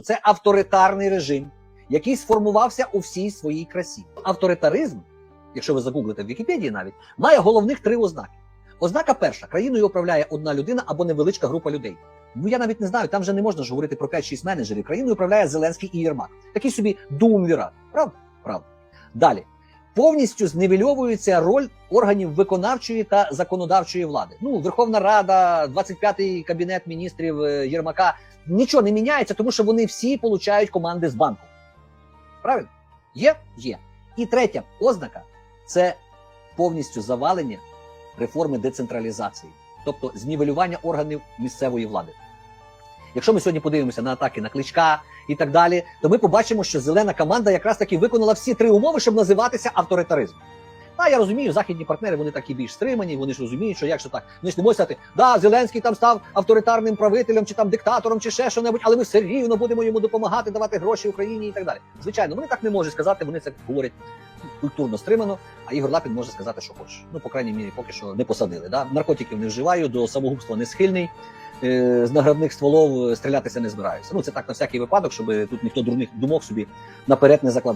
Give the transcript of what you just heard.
Це авторитарний режим, який сформувався у всій своїй красі. Авторитаризм, якщо ви загуглите в Вікіпедії навіть, має головних три ознаки. Ознака перша: країною управляє одна людина або невеличка група людей. Ну я навіть не знаю, там вже не можна ж говорити про 5-6 менеджерів. Країною управляє Зеленський і Єрмак. Такий собі думвіра. Правда? Правда. Далі. Повністю зневельовується роль органів виконавчої та законодавчої влади. Ну, Верховна Рада, 25-й кабінет міністрів е, Єрмака. Нічого не міняється, тому що вони всі получають команди з банку. Правильно? Є? Є. І третя ознака це повністю завалення реформи децентралізації, тобто знівелювання органів місцевої влади. Якщо ми сьогодні подивимося на атаки на кличка і так далі, то ми побачимо, що зелена команда якраз таки виконала всі три умови, щоб називатися авторитаризмом. Та я розумію, західні партнери вони такі більш стримані, вони ж розуміють, що якщо так, вони ж не можуть сказати, да, Зеленський там став авторитарним правителем, чи там диктатором, чи ще що-небудь, але ми все рівно будемо йому допомагати, давати гроші Україні і так далі. Звичайно, вони так не можуть сказати, вони це говорять культурно стримано, а Ігор Лапін може сказати, що хоче. Ну, по крайній мірі, поки що не посадили. Да? Наркотиків не вживаю, до самогубства не схильний. е, З наградних стволов е, стрілятися не збираюся. Ну це так на всякий випадок, щоб тут ніхто дурних думок собі наперед не закладав.